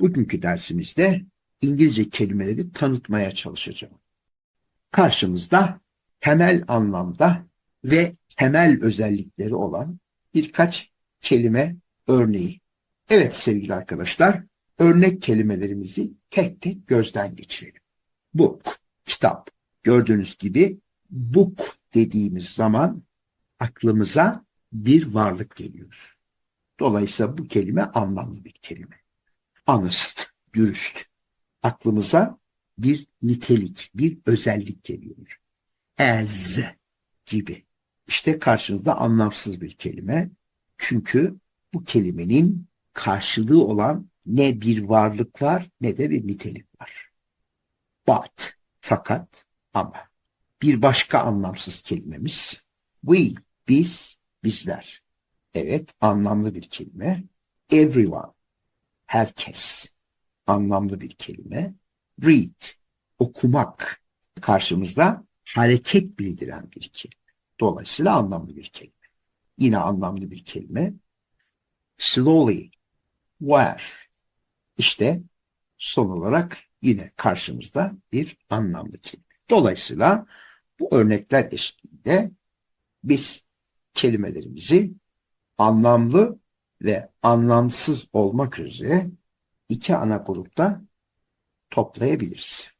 Bugünkü dersimizde İngilizce kelimeleri tanıtmaya çalışacağım. Karşımızda temel anlamda ve temel özellikleri olan birkaç kelime örneği. Evet sevgili arkadaşlar, örnek kelimelerimizi tek tek gözden geçirelim. Book, kitap. Gördüğünüz gibi book dediğimiz zaman aklımıza bir varlık geliyor. Dolayısıyla bu kelime anlamlı bir kelime. Honest, dürüst. Aklımıza bir nitelik, bir özellik geliyor. As gibi. İşte karşınızda anlamsız bir kelime. Çünkü bu kelimenin karşılığı olan ne bir varlık var ne de bir nitelik var. But, fakat, ama. Bir başka anlamsız kelimemiz we, biz, bizler. Evet, anlamlı bir kelime. Everyone, herkes. Anlamlı bir kelime. Read, okumak. Karşımızda hareket bildiren bir kelime. Dolayısıyla anlamlı bir kelime. Yine anlamlı bir kelime. Slowly, where. İşte son olarak yine karşımızda bir anlamlı kelime. Dolayısıyla bu örnekler eşliğinde biz kelimelerimizi anlamlı ve anlamsız olmak üzere iki ana grupta toplayabiliriz.